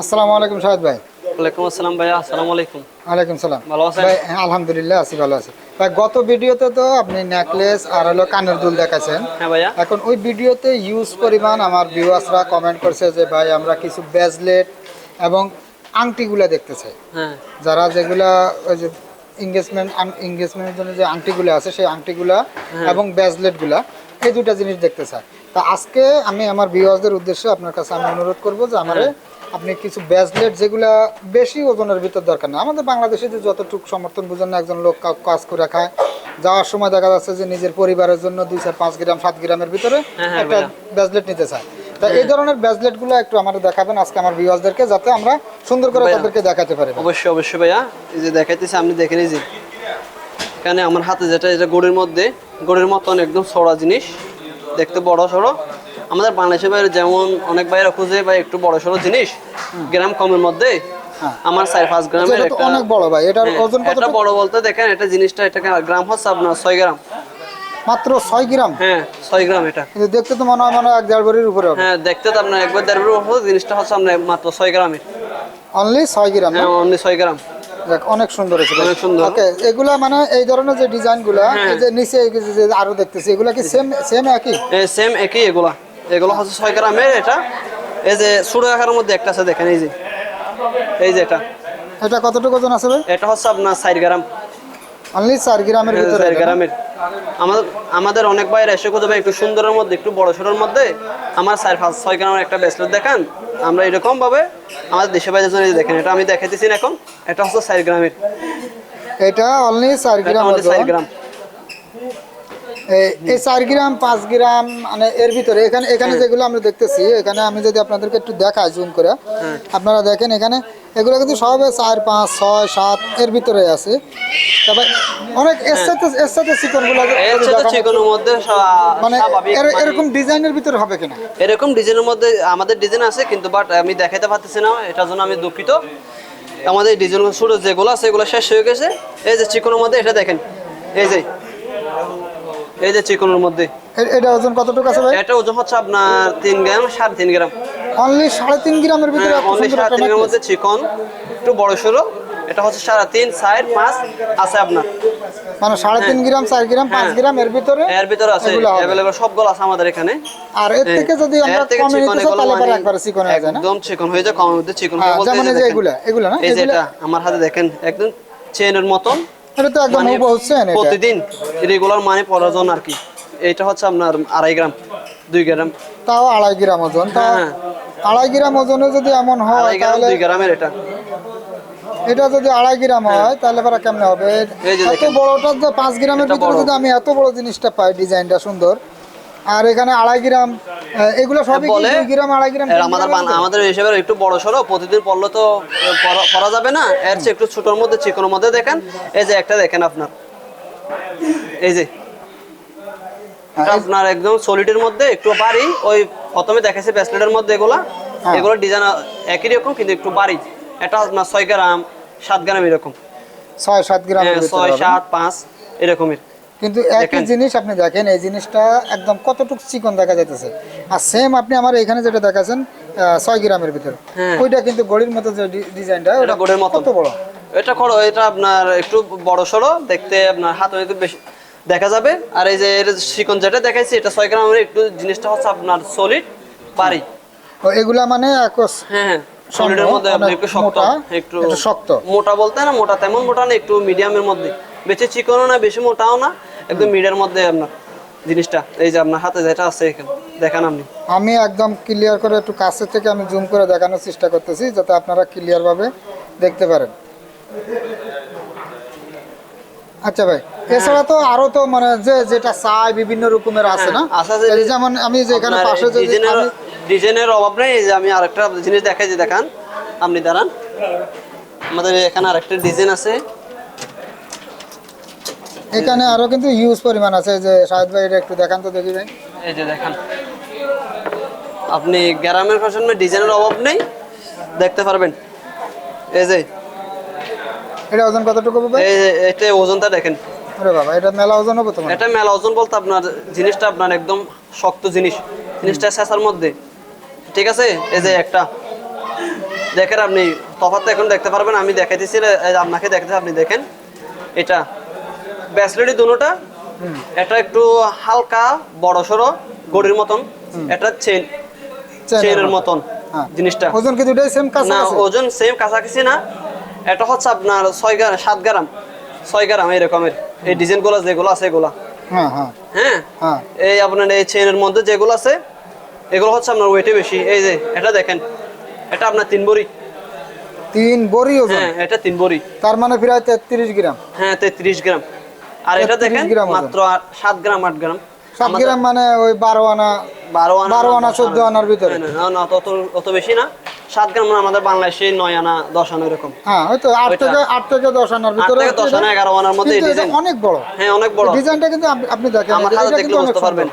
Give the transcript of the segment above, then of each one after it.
আসসালামু আলাইকুম শাহেদ ভাই। ওয়ালাইকুম আসসালাম ভাইয়া আসসালামু আলাইকুম। ওয়ালাইকুম সালাম। ভালো আছেন? ভাই হ্যাঁ আলহামদুলিল্লাহ আছি ভালো আছি। ভাই গত ভিডিওতে তো আপনি নেকলেস আর হলো কানের দুল হ্যাঁ ভাইয়া। এখন ওই ভিডিওতে ইউজ পরিমাণ আমার ভিউয়ার্সরা কমেন্ট করছে যে ভাই আমরা কিছু ব্যাজলেট এবং আংটিগুলা দেখতে চাই। হ্যাঁ। যারা যেগুলা ওই যে এঙ্গেজমেন্ট এঙ্গেজমেন্টের জন্য যে আংটিগুলো আছে সেই আংটিগুলা এবং ব্যাজলেটগুলা এই দুটা জিনিস দেখতে চাই। তা আজকে আমি আমার ভিউয়ার্সদের উদ্দেশ্যে আপনার কাছে আমি অনুরোধ করব যে আমারে আপনি কিছু ব্যাজলেট যেগুলা বেশি ওজনের ভিতর দরকার না। আমাদের বাংলাদেশে যে যতটুকু সমর্থন বুঝেন একজন লোক কাজ করে খায়। যাওয়ার সময় দেখা যাচ্ছে যে নিজের পরিবারের জন্য দুই চার পাঁচ গ্রাম সাত গ্রামের ভিতরে হ্যাঁ, হ্যাঁ, একটা ব্যাজলেট নিতে চায়। তা এই ধরনের ব্যাজলেটগুলো একটু আমাদের দেখাবেন আজকে আমার ভিউয়ার্সদেরকে যাতে আমরা সুন্দর করে তাদেরকে দেখাতে পারি। অবশ্যই অবশ্যই ভাইয়া। এই যে দেখাইতেছি আপনি দেখেন এই যে এখানে আমার হাতে যেটা এটা গড়ির মধ্যে গড়ির মতন একদম সরা জিনিস। দেখতে বড় সড়ো আমাদের বাংলাদেশের বাইরে যেমন অনেক বাইরে খুঁজে বা একটু বড় সড়ো জিনিস গ্রাম কমের মধ্যে হ্যাঁ। আমার চার পাঁচ গ্রামের একটা অনেক বড় ভাই এটার হ্যাঁ, ওজন কত এটা বড় বলতে দেখেন এটা জিনিসটা এটা গ্রাম হচ্ছে আপনার ছয় গ্রাম। মাত্র ছয় গ্রাম? হ্যাঁ ছয় গ্রাম এটা। কিন্তু দেখতে তো মনে হয় মনে এক দেড় ভরির উপরে হ্যাঁ দেখতে তো আপনার একবার দেড় বড় জিনিসটা হচ্ছে আপনার মাত্র ছয় গ্রামের। অনলি ছয় গ্রাম হ্যাঁ অনলি ছয় গ্রাম। দেখ অনেক সুন্দর হয়েছে অনেক সুন্দর। ওকে এগুলা মানে এই ধরনের যে ডিজাইনগুলা হ্যাঁ। এই যে নিচে আরও দেখতেছি এগুলা কি সেম সেম একই? সেম একই এগুলা। এগুলো হচ্ছে ছয় গ্রামের এটা। এই যে ছোট আকারের মধ্যে একটা আছে দেখেন এই যে। এই যে এটা। এটা কতটুকু ওজন আছে এটা হচ্ছে আপনার চার গ্রাম। অনলি চার গ্রামের ভিতরে চার? গ্রামের। আমাদের আমাদের অনেক বাইরে এসে কোথাও একটু সুন্দরের মধ্যে একটু বড় সড়োর মধ্যে আমার চার পাঁচ ছয় গ্রামের একটা ব্রেসলেট দেখান। আমরা এরকম ভাবে আমাদের দেশে বাইরে জন্য দেখেন এটা আমি দেখাইতেছি না এখন। এটা হচ্ছে চার গ্রামের। এটা অনলি চার গ্রাম চার গ্রাম। এই- চার গ্রাম পাঁচ গ্রাম মানে এর ভিতরে এখানে এখানে যেগুলো আমরা দেখতেছি এখানে আমি যদি আপনাদেরকে একটু দেখাই জুম করে। আপনারা দেখেন এখানে এগুলো কিন্তু সব চার পাঁচ ছয় সাত এর ভিতরে আছে। তারপর অনেক এর সাথে এর সাথে চিকনগুলো এর সাথে চিকনের মধ্যে মানে মানে- এরকম ডিজাইনের ভিতরে হবে কিনা? এরকম ডিজাইনের মধ্যে আমাদের ডিজাইন আছে কিন্তু বাট আমি দেখাইতে পারতেছি না এটার জন্য আমি দুঃখিত। আমাদের ডিজাইন ছোট যেগুলো আছে এগুলো শেষ হয়ে গেছে। এই যে চিকনের মধ্যে এটা দেখেন। এই যে এই যে চিকনের মধ্যে। এটা ওজন কতটুকু আছে ভাই? এটা ওজন হচ্ছে আপনার তিন গ্রাম সাড়ে তিন গ্রাম। অনলি সাড়ে তিন গ্রামের ভিতরে অনলি সাড়ে একটা তিনের necklace। মধ্যে চিকন একটু বড় এটা হচ্ছে সাড়ে তিন সাইড পাঁচ আছে আপনার। মানে সাড়ে তিন গ্রাম চার গ্রাম পাঁচ হ্যাঁ। গ্রাম এর ভিতরে এর ভিতরে আছে। অ্যাভেলেবল সবগুলো আছে আমাদের এখানে। আর এর থেকে যদি আমরা কমে নিতে চাই তাহলে পরে একবারে চিকন হয়ে যায় না? একদম চিকন হয়ে যায় কমের মধ্যে চিকন হ্যাঁ, বলতে যেমন এই যে এগুলা, এগুলা না? এই যে এটা আমার হাতে দেখেন একদম চেনের মতন। এটা তো একদম মানে হুবহু হোসেন এটা। প্রতিদিন রেগুলার মানে পরাজন আর কি। এটা হচ্ছে আপনার আড়াই গ্রাম দুই গ্রাম। তাও আড়াই গ্রাম ওজন। তা হ্যাঁ। আড়াই গ্রাম ওজনে যদি এমন হয় তাহলে দুই গ্রামের এটা। এটা যদি আড়াই গ্রাম হয়। তাহলে পরে কেমনে হবে? এত বড়টা যে পাঁচ গ্রামের ভিতরে যদি আমি এত বড় জিনিসটা পাই ডিজাইনটা সুন্দর আর এখানে আড়াই গ্রাম এগুলো সবই দুই গ্রাম আড়াই গ্রাম আমাদের? আমাদের হিসেবে একটু বড় সড়ো প্রতিদিন পড়লে তো পরা যাবে না। এর চেয়ে একটু ছোটর মধ্যে চিকনের মধ্যে দেখেন। এই যে একটা দেখেন আপনার। এই যে। হ্যাঁ, আপনার একদম সলিডের মধ্যে একটু বাড়ি ওই প্রথমে দেখাইছে ব্যাসলেটের মধ্যে এগুলা। হ্যাঁ। এগুলো ডিজাইন একই রকম কিন্তু একটু বাড়ি। এটা আপনার ছয় গ্রাম সাত গ্রাম এরকম। ছয় সাত গ্রামের হ্যাঁ, ছয় সাত পাঁচ এরকমের। কিন্তু একই জিনিস আপনি দেখেন এই জিনিসটা একদম কতটুকু চিকন দেখা যাইতেছে। আর সেম আপনি আমার এখানে যেটা দেখাচ্ছেন আহ, ছয় গ্রামের ভিতরে হ্যাঁ। ওইটা কিন্তু গড়ির মতো যে ডিজাইনটা ওটা গোড়ের মতো। কত বড়? এটা করো এটা আপনার একটু বড় সড়ো দেখতে আপনার হাত একটু বেশি দেখা যাবে। আর এই যে এর চিকন যেটা দেখাইছি এটা ছয় গ্রামের একটু জিনিসটা হচ্ছে আপনার সলিড পারি। এগুলা মানে একস হ্যাঁ হ্যাঁ। সলিডের মধ্যে আপনি একটু শক্ত একটু শক্ত। মোটা বলতে না মোটা তেমন মোটা না একটু মিডিয়ামের মধ্যে। বেশি চিকনও না বেশি মোটাও না। একদম মিডিয়ার মধ্যে আপনার জিনিসটা এই যে আপনার হাতে যেটা আছে এখানে দেখান আপনি। আমি একদম ক্লিয়ার করে একটু কাছে থেকে আমি জুম করে দেখানোর চেষ্টা করতেছি যাতে আপনারা ক্লিয়ার ভাবে দেখতে পারেন। আচ্ছা ভাই এছাড়া তো আরও তো মানে যে যেটা চাই বিভিন্ন রকমের আছে না? হ্যাঁ, যেমন আমি যে এখানে পাশে যদি ডিজাইনের অভাব নেই এই যে আমি আরেকটা জিনিস দেখাই যে দেখান আপনি দাঁড়ান। আমাদের এখানে আরেকটা ডিজাইন আছে। এখানে আরও কিন্তু হিউজ পরিমাণ আছে যে শাহেদ ভাই এটা একটু দেখান তো দেখি ভাই। এই যে দেখান। আপনি গ্রামের ফ্যাশন ডিজাইনের অভাব নেই? দেখতে পারবেন। এই যে। এটা ওজন কতটুকু হবে এই যে এটা ওজনটা দেখেন। আরে বাবা এটা মেলা ওজন হবে তোমার। এটা মেলা ওজন বলতে আপনার জিনিসটা আপনার একদম শক্ত জিনিস। জিনিসটা শেষার মধ্যে। ঠিক আছে? এই যে একটা। দেখেন আপনি তফাৎ এখন দেখতে পারবেন আমি দেখাইতেছি আপনাকে দেখাতে আপনি দেখেন। এটা। ব্যাসলেটই দুটোটা এটা একটু হালকা বড় সড়ো গড়ির মতন এটা চেন চেনের মতন হ্যাঁ। জিনিসটা। ওজন কি দুটাই সেম কাজ না ওজন সেম কাছাকাছি না। এটা হচ্ছে আপনার ছয় গ্রাম সাত গ্রাম ছয় গ্রাম এরকমের এই ডিজাইনগুলো যেগুলো আছে এগুলা। হ্যাঁ হ্যাঁ। হ্যাঁ? হ্যাঁ। এই আপনার এই চেনের মধ্যে যেগুলো আছে এগুলো হচ্ছে আপনার ওয়েটে বেশি। এই যে এটা দেখেন এটা আপনার তিন বড়ি। তিন বড়ি ওজন? হ্যাঁ এটা তিন বড়ি। তার মানে প্রায় তেত্রিশ গ্রাম। হ্যাঁ তেত্রিশ গ্রাম। আর এটা দেখেন মাত্র আট- সাত গ্রাম আট গ্রাম। সাত আমাদের গ্রাম মানে ওই বারো আনা বারো আনা বারো আনা, দশ চোদ্দ আনার ভিতরে। না, না, অত অত বেশি না। সাত গ্রাম মানে আমাদের বাংলাদেশে নয় আনা দশ আনা এরকম। হ্যাঁ ওই তো আট ওইটা। থেকে আট থেকে দশ আনার আট ভিতরে থেকে হচ্ছে দশ আনা এটা। এগারো আনার মধ্যে এই ডিজাইন অনেক বড়। হ্যাঁ অনেক বড়। ডিজাইনটা কিন্তু আপনি- দেখেন আমার হাতে দেখলে বুঝতে পারবেন।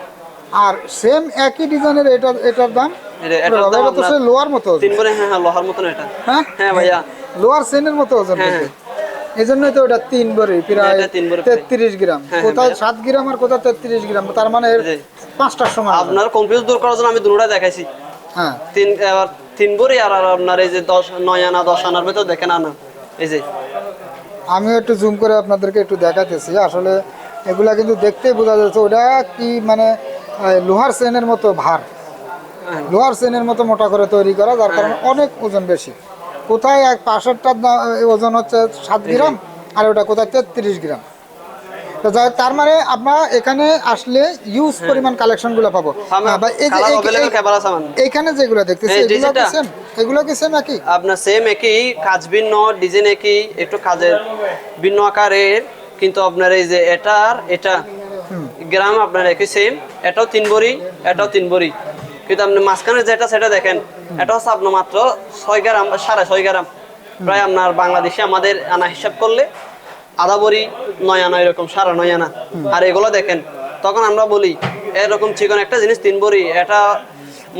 আর সেম একই ডিজাইনের এটা এটার দাম? এটা- এটার দাম তো আপনার লোয়ার মতো। তিন হ্যাঁ হ্যাঁ লোহার মতন এটা। হ্যাঁ? হ্যাঁ ভাইয়া। লোয়ার সেনের মতো ওজন হ্যাঁ, এই জন্যই তো ওটা তিন বড়ি প্রায় তেত্রিশ গ্রাম। হ্যাঁ, কোথায় ভাইয়া। সাত গ্রাম আর কোথায় তেত্রিশ গ্রাম তার মানে পাঁচটার সময় আপনার কনফিউজ দূর করার জন্য আমি দুটোটা দেখাইছি। হ্যাঁ। তিন তিন বড়ি আর আপনার এই যে দশ নয় আনা দশ আনার ভেতর দেখেন আনা। এই যে। আমিও একটু জুম করে আপনাদেরকে একটু দেখাতেছি। আসলে এগুলা কিন্তু দেখতেই বোঝা যাচ্ছে ওটা কি মানে লোহার সেনের মতো ভার। হ্যাঁ। লোহার সেনের মতো মোটা করে তৈরি করা যার কারণে অনেক ওজন বেশি। কোথায় এক দাম- ওজন হচ্ছে সাত গ্রাম আর ওটা কোথায় তেত্রিশ গ্রাম। তো যাই তার মানে আপনার এখানে আসলে ইউজ পরিমাণ কালেকশনগুলো পাবো হ্যাঁ, এই যে এইখানে যেগুলো দেখতেছি এগুলো কি সেম এগুলো কি সেম একই? আপনার সেম একই কাজ ভিন্ন ডিজাইন একই একটু কাজের ভিন্ন আকারের কিন্তু আপনার এই যে এটার এটা গ্রাম আপনার একই সেম এটাও তিন বড়ি এটাও তিন বড়ি। কিন্তু আপনি মাঝখানে যেটা সেটা দেখেন এটা হচ্ছে আপনার মাত্র ছয় গ্রাম সাড়ে ছয় গ্রাম। প্রায় আপনার বাংলাদেশে আমাদের আনা হিসাব করলে আধা বড়ি নয় আনা এরকম সাড়ে নয় আনা। আর এগুলো দেখেন তখন আমরা বলি এরকম চিকন একটা জিনিস তিন বড়ি এটা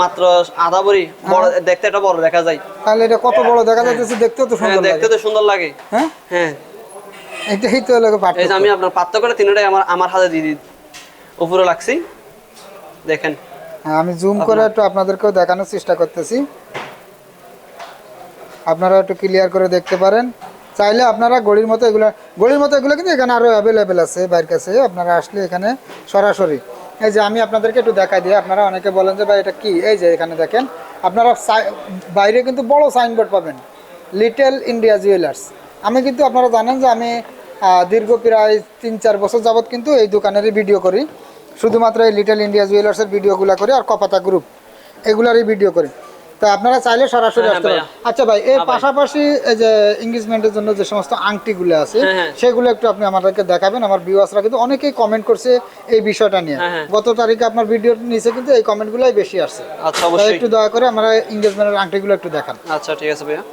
মাত্র আধা বড়ি বড় দেখতে এটা বড় দেখা যায়। তাহলে এটা কত বড় দেখা যাচ্ছে দেখতে তো হ্যাঁ সুন্দর দেখতে তো সুন্দর লাগে। হ্যাঁ? হ্যাঁ। এটাই তো হলো এই যে পার্থক্য আমি আপনার পাত্র করে তিনটাই আমার আমার হাতে দিয়ে দিই। উপরে লাগছি দেখেন। হ্যাঁ, আমি জুম করে একটু আপনাদেরকেও দেখানোর চেষ্টা করতেছি। আপনারা একটু ক্লিয়ার করে দেখতে পারেন। চাইলে আপনারা গড়ির মতো এগুলো গড়ির মতো এগুলো কিন্তু এখানে আরও অ্যাভেলেবেল আছে বাইরের কাছে। আপনারা আসলে এখানে সরাসরি। এই যে আমি আপনাদেরকে একটু দেখাই দিই। আপনারা অনেকে বলেন যে ভাই এটা কি? এই যে এখানে দেখেন আপনারা বাইরে কিন্তু বড় সাইনবোর্ড পাবেন। লিটল ইন্ডিয়া জুয়েলার্স আমি কিন্তু আপনারা জানেন যে আমি দীর্ঘ প্রায় তিন চার বছর যাবত কিন্তু এই দোকানেরই ভিডিও করি। শুধুমাত্র এই লিটল ইন্ডিয়া জুয়েলার্সের ভিডিওগুলো করি আর কপাতা গ্রুপ এগুলারই ভিডিও করি। তা আপনারা চাইলে সরাসরি হ্যাঁ, আসতে পারেন। আচ্ছা ভাই এর হ্যাঁ, পাশাপাশি এই যে এঙ্গেজমেন্টের জন্য যে সমস্ত আংটিগুলো আছে হ্যাঁ, হ্যাঁ। সেগুলো একটু আপনি আমাদেরকে দেখাবেন। আমার ভিউয়ার্সরা কিন্তু অনেকেই কমেন্ট করছে এই বিষয়টা নিয়ে। হ্যাঁ, হ্যাঁ। গত তারিখে আপনার ভিডিও নিচে কিন্তু এই কমেন্টগুলোই বেশি আসছে। আচ্ছা অবশ্যই। একটু দয়া করে আমরা এঙ্গেজমেন্টের আংটিগুলো একটু দেখান। আচ্ছা ঠিক আছে ভাইয়া।